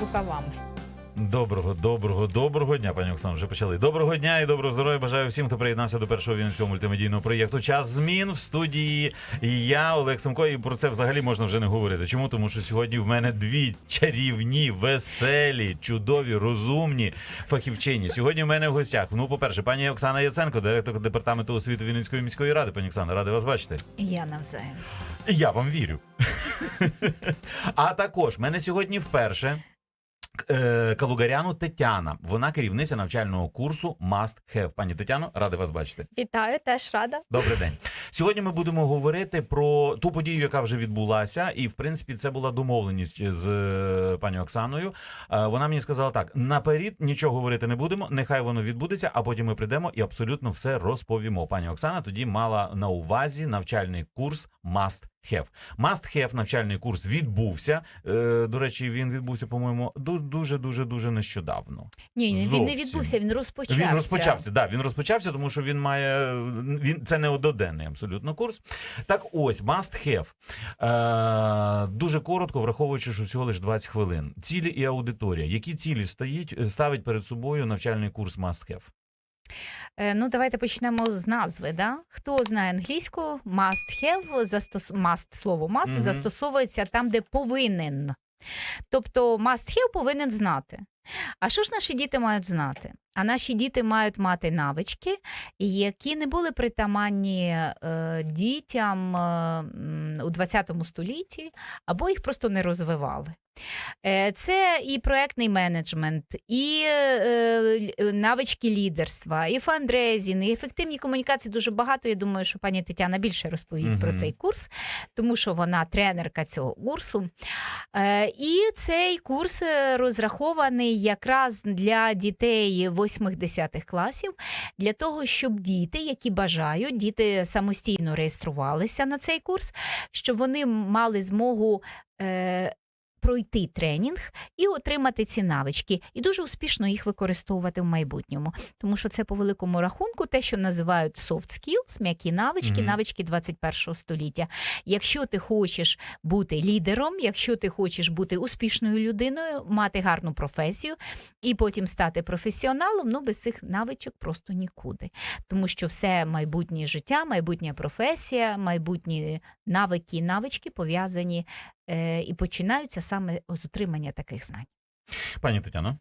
рукавами. Доброго, доброго, доброго дня, пані Оксано. Вже почали. Доброго дня і доброго здоров'я. Бажаю всім, хто приєднався до першого вінницького мультимедійного проєкту Час змін в студії. І я, Олег Семко, і про це взагалі можна вже не говорити. Чому? Тому що сьогодні в мене дві чарівні, веселі, чудові, розумні фахівчині. Сьогодні в мене в гостях. Ну, по-перше, пані Оксана Яценко, директор департаменту освіти Вінницької міської ради. Пані Оксана, радий вас бачити. Я навзаєм. Я вам вірю. а також мене сьогодні вперше Калугаряну Тетяна. Вона керівниця навчального курсу Must Have. Пані Тетяно, радий вас бачити. Вітаю, теж рада. Добрий день. Сьогодні ми будемо говорити про ту подію, яка вже відбулася, і в принципі це була домовленість з е, пані Оксаною. Е, Вона мені сказала так: наперед нічого говорити не будемо. Нехай воно відбудеться, а потім ми прийдемо і абсолютно все розповімо. Пані Оксана тоді мала на увазі навчальний курс Must Have. Must Have навчальний курс відбувся. Е, До речі, він відбувся, по-моєму, дуже дуже дуже нещодавно. Ні, ні, він не відбувся, він розпочався. Він розпочався. Да, він розпочався, тому що він має він це не одноденний абсолютно курс. Так, ось must have. Е, дуже коротко, враховуючи, що всього лише 20 хвилин. Цілі і аудиторія. Які цілі стоїть ставить перед собою навчальний курс must have? Е, Ну, давайте почнемо з назви. Да? Хто знає англійську, must have, застос... must, слово must Мгм. застосовується там, де повинен. Тобто must have повинен знати. А що ж наші діти мають знати? А наші діти мають мати навички, які не були притаманні е, дітям е, у 20 столітті, або їх просто не розвивали. Е, Це і проектний менеджмент, і е, навички лідерства, і фандрезінг, і ефективні комунікації. Дуже багато. Я думаю, що пані Тетяна більше розповість про цей курс, тому що вона тренерка цього курсу. Е, І цей курс розрахований якраз для дітей 8-10 класів, для того, щоб діти, які бажають, діти самостійно реєструвалися на цей курс, щоб вони мали змогу. Пройти тренінг і отримати ці навички, і дуже успішно їх використовувати в майбутньому, тому що це по великому рахунку те, що називають soft skills, м'які навички, Мгм. навички 21 століття. Якщо ти хочеш бути лідером, якщо ти хочеш бути успішною людиною, мати гарну професію і потім стати професіоналом, ну без цих навичок просто нікуди. Тому що все майбутнє життя, майбутня професія, майбутні навики і навички пов'язані і починаються саме з отримання таких знань. Пані Тетяно,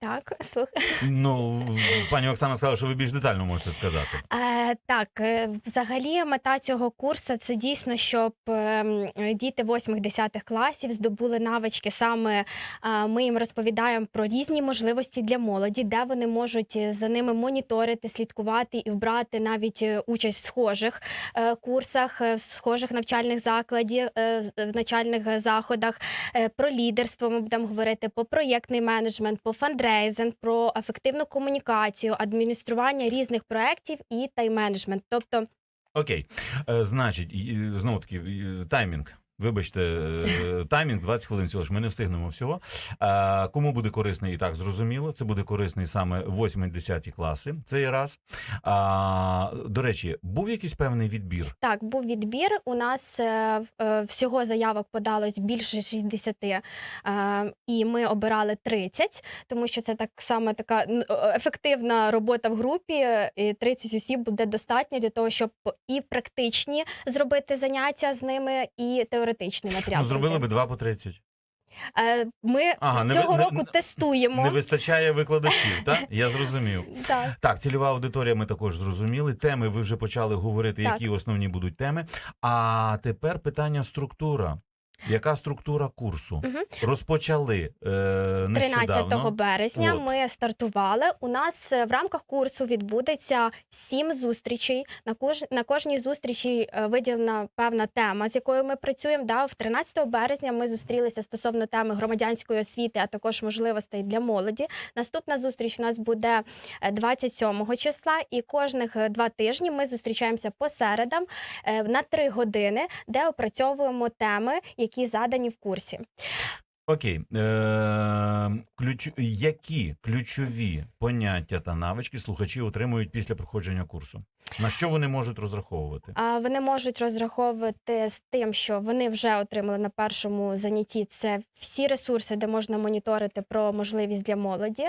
Так, слухай. ну пані Оксана сказала, що ви більш детально можете сказати. Е, так, е, взагалі, мета цього курсу це дійсно, щоб ем, діти 8-10 класів здобули навички. Саме е, ми їм розповідаємо про різні можливості для молоді, де вони можуть е, за ними моніторити, слідкувати і брати навіть участь в схожих е, курсах, в схожих навчальних закладів, е, в навчальних е, заходах. Е, Про лідерство ми будемо говорити, по проєктний менеджмент, по фандрейзинг, про ефективну комунікацію, адміністрування різних проєктів і тайм-менеджмент. Тобто, Окей, е, значить, знову таки таймінг. Вибачте, е, таймінг 20 хвилин цього ж ми не встигнемо всього. Е, Кому буде корисний і так зрозуміло. Це буде корисний саме 8-10 класи. Це є раз. А, до речі, був якийсь певний відбір. так, був відбір. У нас е, е, всього заявок подалось більше 60, е, і ми обирали 30, тому що це так само така е, ефективна робота в групі. І 30 осіб буде достатньо для того, щоб і практичні зробити заняття з ними, і теоретичний матеріал. Ну, зробили би два по 30. Е, Ми Ага, цього не- року не- тестуємо. Не вистачає викладачів, так? Я зрозумів. Так. Так, цільова аудиторія ми також зрозуміли. Теми ви вже почали говорити, Так. які основні будуть теми. А тепер питання структура. Яка структура курсу? Мгм. Розпочали е, 13 березня От. ми стартували. У нас е, в рамках курсу відбудеться сім зустрічей. На кож на кожній зустрічі е, виділена певна тема, з якою ми працюємо. Да, в 13 березня ми зустрілися стосовно теми громадянської освіти, а також можливостей для молоді. Наступна зустріч у нас буде е, 27 числа, і кожних е, два тижні ми зустрічаємося по середам е, на три години, де опрацьовуємо теми, які задані в курсі. Окей, е, ключ, які ключові поняття та навички слухачі отримують після проходження курсу? На що вони можуть розраховувати? А вони можуть розраховувати з тим, що вони вже отримали на першому занятті це всі ресурси, де можна моніторити про можливість для молоді.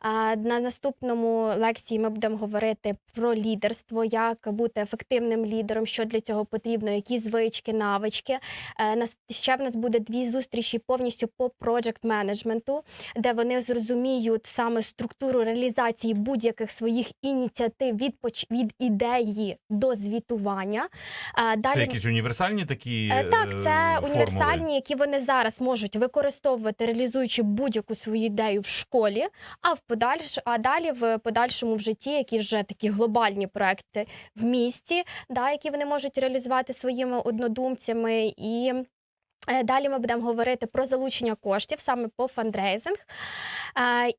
А на наступному лекції ми будемо говорити про лідерство, як бути ефективним лідером, що для цього потрібно, які звички, навички. Е, Ще в нас буде дві зустрічі повністю по проджект менеджменту, де вони зрозуміють саме структуру реалізації будь-яких своїх ініціатив від поч- від ідеї до звітування. Е, Далі Це якісь універсальні такі Е, Так, е, це формули? універсальні, які вони зараз можуть використовувати, реалізуючи будь-яку свою ідею в школі, а в подальш... а далі в подальшому в житті, які вже такі глобальні проекти в місті, да, які вони можуть реалізувати своїми однодумцями і. Е, Далі ми будемо говорити про залучення коштів саме по фандрейзинг.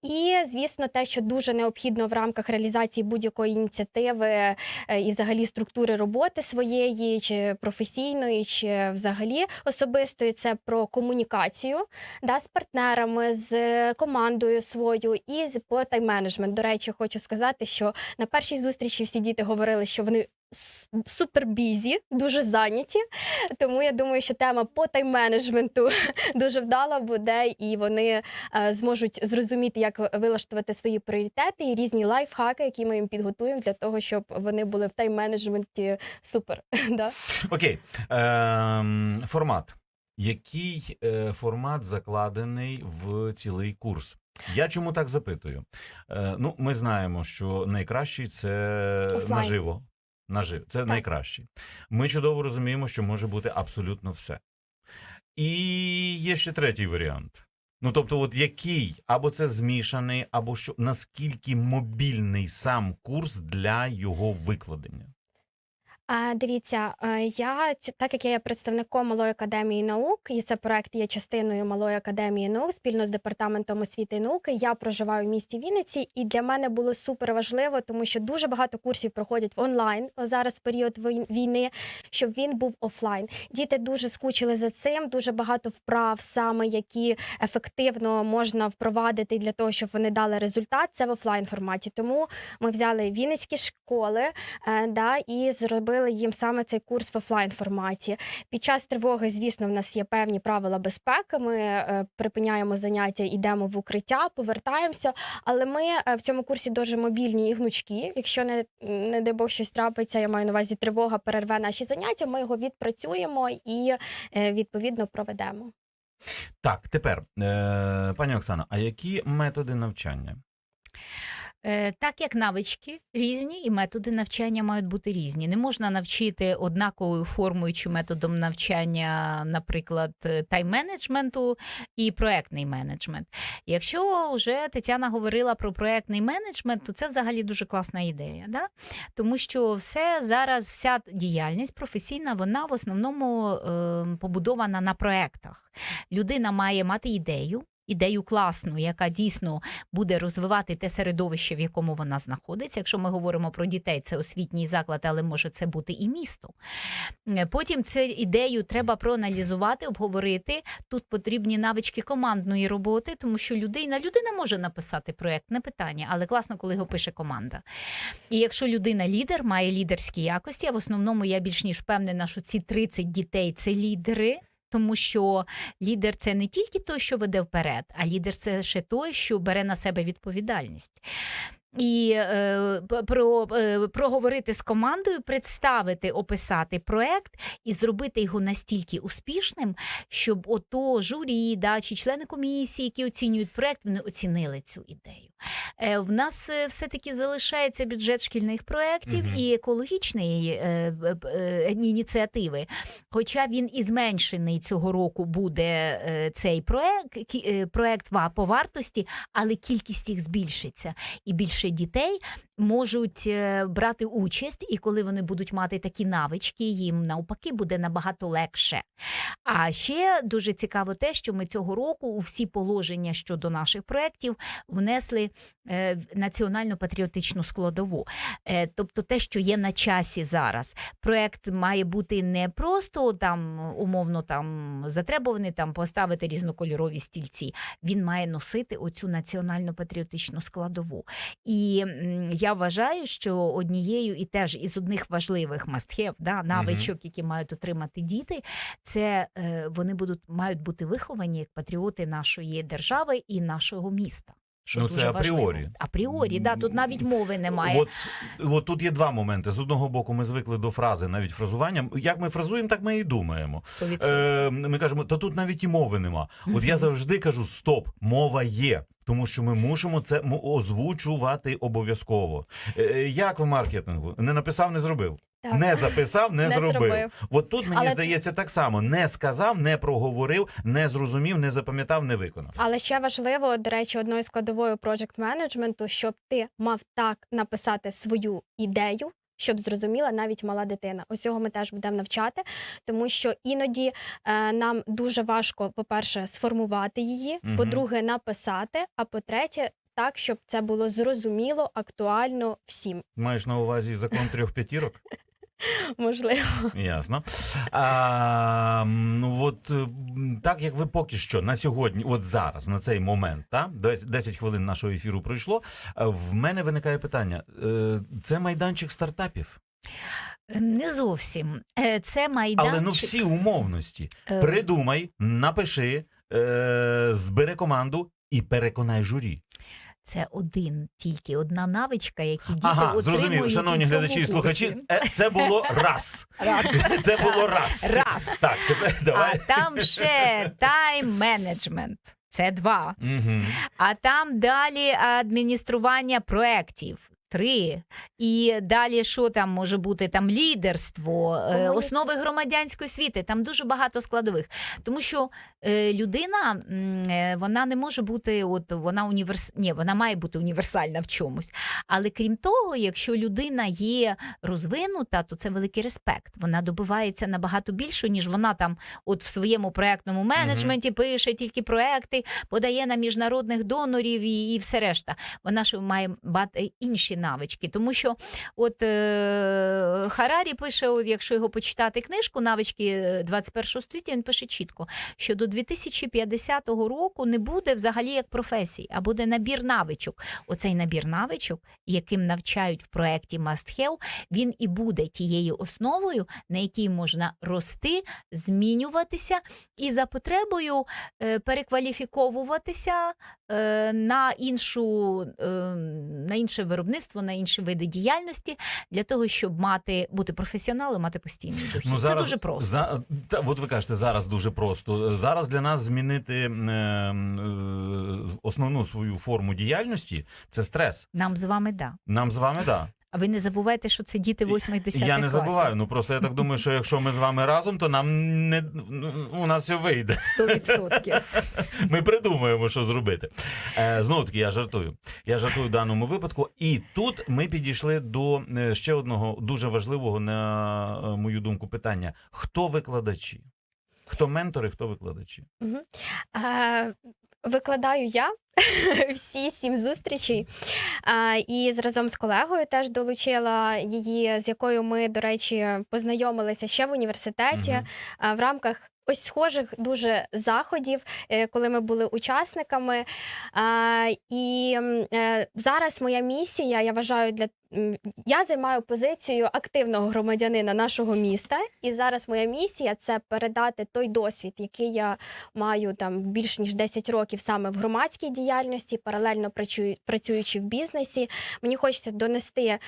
І, звісно, те, що дуже необхідно в рамках реалізації будь-якої ініціативи е, і взагалі структури роботи своєї, чи професійної, чи взагалі особистої, це про комунікацію да, з партнерами, з командою свою і по тайм-менеджмент. До речі, хочу сказати, що на першій зустрічі всі діти говорили, що вони с- супер бізі, дуже зайняті. Тому я думаю, що тема по тайм-менеджменту дуже вдала буде, і вони е, зможуть зрозуміти, як вилаштувати свої пріоритети і різні лайфхаки, які ми їм підготуємо для того, щоб вони були в тайм-менеджменті супер. да? Окей. Ем, формат. Який е, формат закладений в цілий курс? Я чому так запитую? Е, ну, ми знаємо, що найкращий це Офлайн. наживо. Наживо. Це найкращий. Ми чудово розуміємо, що може бути абсолютно все. І є ще третій варіант. Ну, тобто, от який або це змішаний, або що наскільки мобільний сам курс для його викладення? Дивіться, я так як я є представником Малої академії наук, і це проект є частиною Малої академії наук спільно з департаментом освіти і науки. Я проживаю в місті Вінниці, і для мене було супер важливо, тому що дуже багато курсів проходять онлайн зараз в період вой- війни, щоб він був офлайн. Діти дуже скучили за цим. Дуже багато вправ, саме які ефективно можна впровадити для того, щоб вони дали результат. Це в офлайн форматі. Тому ми взяли вінницькі школи е, да, і зробили їм саме цей курс в офлайн форматі. Під час тривоги, звісно, в нас є певні правила безпеки. Ми е, припиняємо заняття, йдемо в укриття, повертаємося. Але ми е, в цьому курсі дуже мобільні і гнучкі. Якщо не, не дай Бог щось трапиться, я маю на увазі тривога перерве наші заняття. Ми його відпрацюємо і е, відповідно проведемо. Так, тепер, пані Оксано, а які методи навчання? Е, Так як навички різні, і методи навчання мають бути різні. Не можна навчити однаковою формою чи методом навчання, наприклад, тайм-менеджменту і проектний менеджмент. Якщо вже Тетяна говорила про проектний менеджмент, то це взагалі дуже класна ідея. Да? Тому що все зараз, вся діяльність професійна, вона в основному е, побудована на проектах. Людина має мати ідею. Ідею класну, яка дійсно буде розвивати те середовище, в якому вона знаходиться. Якщо ми говоримо про дітей, це освітній заклад, але може це бути і місто. Е, Потім цю ідею треба проаналізувати, обговорити. Тут потрібні навички командної роботи, тому що людина людина може написати проект, не питання, але класно, коли його пише команда. І якщо людина лідер, має лідерські якості, а в основному я більш ніж впевнена, що ці 30 дітей це лідери. Тому що лідер це не тільки той, що веде вперед, а лідер це ще той, що бере на себе відповідальність. І е, про, е, проговорити з командою, представити, описати проект і зробити його настільки успішним, щоб ото журі, да, чи члени комісії, які оцінюють проект, вони оцінили цю ідею. Е, в нас е, все-таки залишається бюджет шкільних проєктів Мгм. і екологічної е, б- е, ініціативи. Хоча він і зменшений цього року буде е, цей проект, е, проект по вартості, але кількість їх збільшиться і більше дітей можуть е, брати участь, і коли вони будуть мати такі навички, їм навпаки буде набагато легше. А ще дуже цікаво те, що ми цього року у всі положення щодо наших проєктів внесли е, національно-патріотичну складову. Е, тобто те, що є на часі зараз. Проект має бути не просто там умовно там затребуваний там поставити різнокольорові стільці. Він має носити оцю національно-патріотичну складову. І я вважаю, що однією і теж із одних важливих мастхев, да, навичок, які мають отримати діти, це е, вони будуть мають бути виховані як патріоти нашої держави і нашого міста. Що Ну, це важливо. апріорі. Апріорі, да, тут навіть мови немає. От, от тут є два моменти. З одного боку, ми звикли до фрази, навіть фразування. Як ми фразуємо, так ми і думаємо. 100%. Е, ми кажемо, та тут навіть і мови нема. От я завжди кажу: стоп, мова є. Тому що ми мусимо це озвучувати обов'язково. Е, е, як в маркетингу? Не написав, не зробив. Так. Не записав, не, Не зробив. зробив. От тут мені Але- здається так само: не сказав, не проговорив, не зрозумів, не запам'ятав, не виконав. Але ще важливо, до речі, одною складовою project менеджменту, щоб ти мав так написати свою ідею. Щоб зрозуміла навіть мала дитина. Ось цього ми теж будемо навчати, тому що іноді е, нам дуже важко, по-перше, сформувати її, угу. по-друге, написати, а по-третє, так, щоб це було зрозуміло, актуально всім. Маєш на увазі закон трьох п'ятірок? Можливо. Ясно. А, ну, от е, так як ви поки що на сьогодні, от зараз, на цей момент, та 10 10 хвилин нашого ефіру пройшло. е, В мене виникає питання: Е, це майданчик стартапів, Не зовсім. Це майданчик. але ну всі умовності. Придумай, напиши, збери команду і переконай журі. Це один тільки одна навичка, які діти Ага, отримують зрозумів, шановні глядачі і слухачі. е, Це було раз. Раз. Це було раз. Раз. Так, тепер А там ще тайм менеджмент. Це два. Угу. А там далі адміністрування проєктів. Три. І далі, що там може бути? Там лідерство, е, основи громадянської освіти. Там дуже багато складових. Тому що е, людина е, вона не може бути, от вона універс... Ні, вона має бути універсальна в чомусь. Але крім того, якщо людина є розвинута, то це великий респект. Вона добивається набагато більше, ніж вона там, от в своєму проектному менеджменті пише тільки проекти, подає на міжнародних донорів і, і все решта. Вона ж має мати інші навички. Тому що от е, Харарі пише, якщо його почитати книжку навички 21 століття, він пише чітко, що до 2050 року не буде взагалі як професій, а буде набір навичок. Оцей набір навичок, яким навчають в проєкті Must Have, він і буде тією основою, на якій можна рости, змінюватися і за потребою е, перекваліфіковуватися е, на іншу е, на інше виробництво, на інші види діяльності для того, щоб мати бути професіоналом, мати постійний дохід. Це дуже просто. За, та, от ви кажете, зараз дуже просто. Зараз для нас змінити е, е, основну свою форму діяльності це стрес. Нам з вами да. Нам з вами да. А ви не забувайте, що це діти 8-10 Я не забуваю. Ну просто я так думаю, що якщо ми з вами разом, то нам не у нас все вийде. 100%. Ми придумаємо, що зробити. Е, знову таки, я жартую. Я жартую в даному випадку. І тут ми підійшли до е, ще одного дуже важливого, на е, мою думку, питання: хто викладачі? Хто ментори, хто викладачі? Мгм. Е, Викладаю я всі сім зустрічей. І разом з колегою теж долучила її, з якою ми, до речі, познайомилися ще в університеті в рамках. Ось схожих дуже заходів, е, коли ми були учасниками. І е, зараз моя місія, я вважаю, для я займаю позицію активного громадянина нашого міста. І зараз моя місія це передати той досвід, який я маю там більш ніж 10 років саме в громадській діяльності, паралельно працюючи в бізнесі. Мені хочеться донести.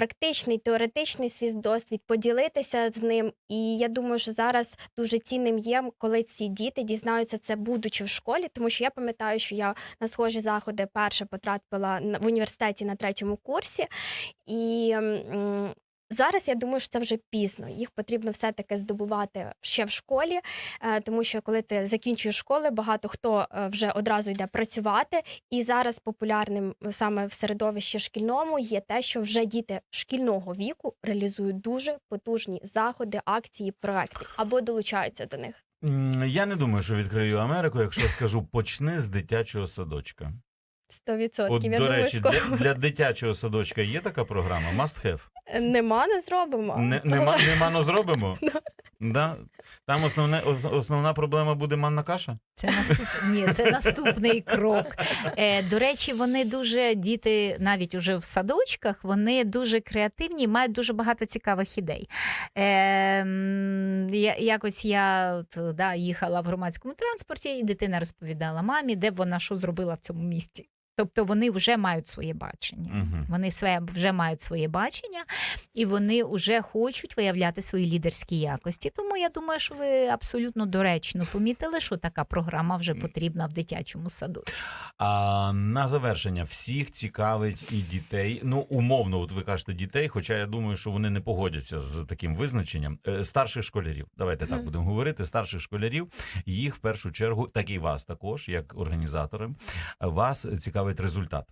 Практичний, теоретичний свій досвід, поділитися з ним. І я думаю, що зараз дуже цінним є, коли ці діти дізнаються це, будучи в школі, тому що я пам'ятаю, що я на схожі заходи перше потрапила в університеті на третьому курсі, і Зараз я думаю, що це вже пізно. Їх потрібно все-таки здобувати ще в школі, е, тому що коли ти закінчуєш школи, багато хто е, вже одразу йде працювати. І зараз популярним е, саме в середовищі шкільному є те, що вже діти шкільного віку реалізують дуже потужні заходи, акції, проекти або долучаються до них. Я не думаю, що відкрию Америку, якщо скажу почни з дитячого садочка. Сто відсотків. До думаю, речі, скоро для, для дитячого садочка є така програма? Must have? нема, не зробимо. Не, нема, нема, но зробимо? Да? Там основне, основна проблема буде манна каша? Це наступ... Ні, це наступний крок. Е, до речі, вони дуже діти, навіть уже в садочках, вони дуже креативні, і мають дуже багато цікавих ідей. Е, я, якось я да, їхала в громадському транспорті, і дитина розповідала мамі, де б вона що зробила в цьому місті. Тобто вони вже мають своє бачення. Угу. Вони своє, вже мають своє бачення, і вони вже хочуть виявляти свої лідерські якості. Тому я думаю, що ви абсолютно доречно помітили, що така програма вже потрібна в дитячому саду. А на завершення всіх цікавить і дітей. Ну, умовно, от ви кажете дітей, хоча я думаю, що вони не погодяться з таким визначенням. Е, Старших школярів. Давайте так будемо говорити. Старших школярів їх в першу чергу, так і вас також, як організатори, вас цікавить результат.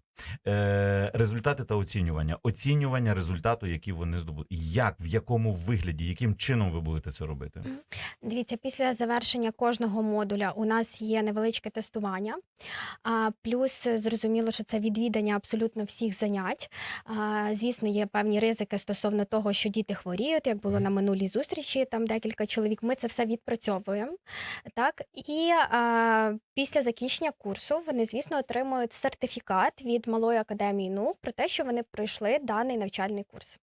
Е, результати та оцінювання. Оцінювання результату, які вони здобули. Як, в якому вигляді, яким чином ви будете це робити? Дивіться, після завершення кожного модуля у нас є невеличке тестування. А, плюс зрозуміло, що це відвідання абсолютно всіх занять. А, звісно, є певні ризики стосовно того, що діти хворіють, як було на минулій зустрічі, там декілька чоловік. Ми це все відпрацьовуємо. Так і а, після закінчення курсу вони, звісно, отримують сертифікат від малої академії наук про те, що вони пройшли даний навчальний курс.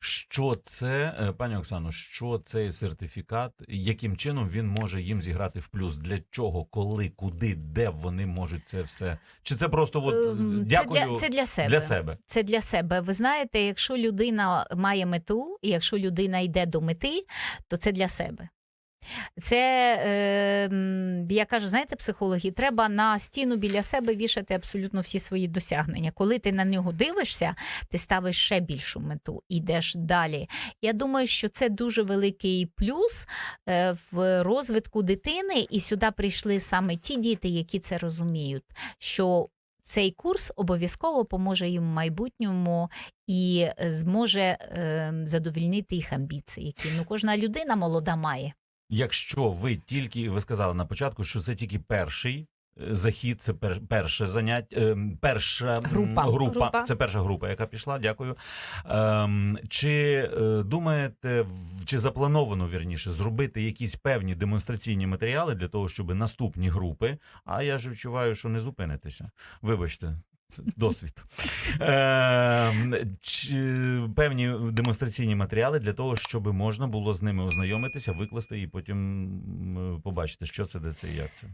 Що це, е, пані Оксано, що цей сертифікат, яким чином він може їм зіграти в плюс? Для чого, коли, куди, де вони можуть це все? Чи це просто от, Ем, дякую Це для, це для себе. для себе? Це для себе. Ви знаєте, якщо людина має мету, і якщо людина йде до мети, то це для себе. Це, е, я кажу, знаєте, психологи, треба на стіну біля себе вішати абсолютно всі свої досягнення. Коли ти на нього дивишся, ти ставиш ще більшу мету і йдеш далі. Я думаю, що це дуже великий плюс е, в розвитку дитини, і сюди прийшли саме ті діти, які це розуміють. що цей курс обов'язково поможе їм в майбутньому і е, зможе е, задовільнити їх амбіції, які ну кожна людина молода має. Якщо ви тільки ви сказали на початку, що це тільки перший. е, Захід це пер, перше заняття, е, перша Група. група. Група. Це перша група, яка пішла. Дякую. Ем, чи е, думаєте, чи заплановано вірніше зробити якісь певні демонстраційні матеріали для того, щоб наступні групи? А я ж відчуваю, що не зупинитеся. Вибачте. Досвід. Ем, чи, певні демонстраційні матеріали для того, щоб можна було з ними ознайомитися, викласти і потім побачити, що це, де це і як це.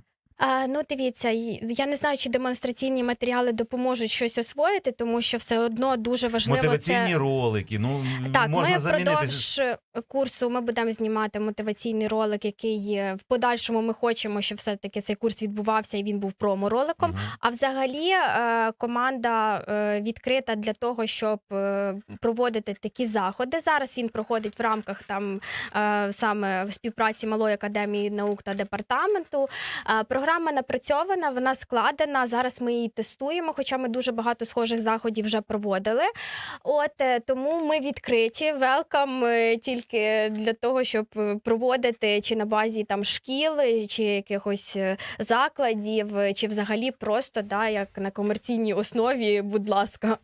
А, ну, дивіться, я не знаю, чи демонстраційні матеріали допоможуть щось освоїти, тому що все одно дуже важливо Мотиваційні це. ролики. Ну Так, можна ми впродовж курсу ми будемо знімати мотиваційний ролик, який е, в подальшому ми хочемо, щоб все-таки цей курс відбувався і він був промо-роликом. Мгм. А взагалі е, команда е, відкрита для того, щоб проводити такі заходи. Зараз він проходить в рамках там саме в співпраці малої академії наук та департаменту. Програма напрацьована, вона складена. Зараз ми її тестуємо, хоча ми дуже багато схожих заходів вже проводили. От тому ми відкриті. Велкам е, тільки для того, щоб е, проводити чи на базі там шкіл, чи якихось е, закладів, е, чи взагалі просто да, як на комерційній основі, будь ласка.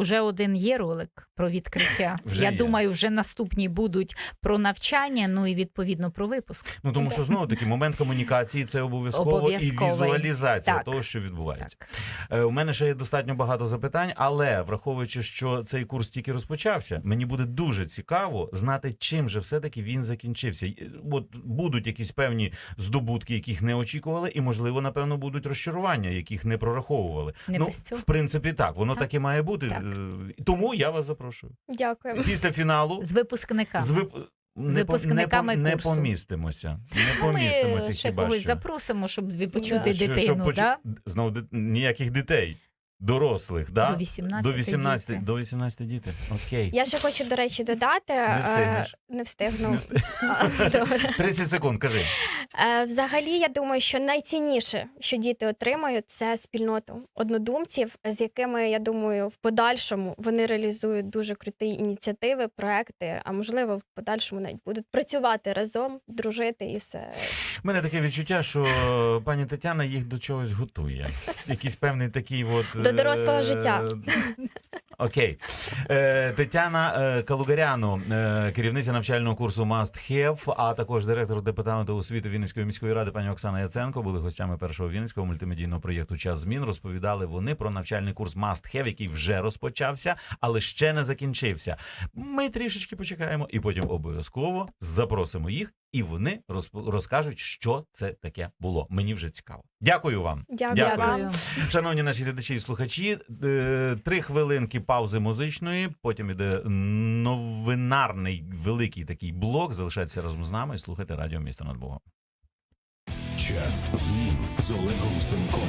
Уже один є ролик про відкриття. Вже Я є. думаю, вже наступні будуть про навчання, ну і відповідно про випуск. Ну тому що знову таки момент комунікації це обов'язково і візуалізація Так. того, що відбувається. Так. Е, У мене ще є достатньо багато запитань, але враховуючи, що цей курс тільки розпочався, мені буде дуже цікаво знати, чим же все-таки він закінчився. От будуть якісь певні здобутки, яких не очікували, і можливо, напевно, будуть розчарування, яких не прораховували. Не ну, в принципі, так воно Так. так і має бути. Так. Е, Тому я вас запрошую. Дякуємо. Після фіналу З випускниками. з вип... не, Випускниками не, по- не курсу. помістимося. Не Ну, помістимося Ми ще хіба когось що. запросимо, щоб ви почути Да. Дитину. щоб почу- да? Знову ніяких дітей. Дорослих, да? До 18 До 18, діти. до 18 діти. Окей. Я ще хочу, до речі, додати. Не е, встигнеш. Не встигну. Не встиг- А, Добре. 30 секунд, кажи. Е, Взагалі, я думаю, що найцінніше, що діти отримають, це спільноту однодумців, з якими я думаю, в подальшому вони реалізують дуже круті ініціативи, проекти, а можливо, в подальшому навіть будуть працювати разом, дружити і все. У мене таке відчуття, що пані Тетяна їх до чогось готує. Якийсь певний такий от. До дорослого е, життя. Окей. Е, Тетяна е, Калугаряну, е, керівниця навчального курсу Must Have, а також директор департаменту освіти Вінницької міської ради пані Оксана Яценко були гостями першого вінницького мультимедійного проєкту Час змін. Розповідали вони про навчальний курс Must Have, який вже розпочався, але ще не закінчився. Ми трішечки почекаємо, і потім обов'язково запросимо їх, і вони розп- розкажуть, що це таке було. Мені вже цікаво. Дякую вам. Дякую, Дякую. Шановні наші глядачі і слухачі, е, три хвилинки паузи музичної. Потім іде новинарний великий такий блок. Залишайтеся разом з нами і слухайте радіо місто над Богом. Час змін з Олегом Семком.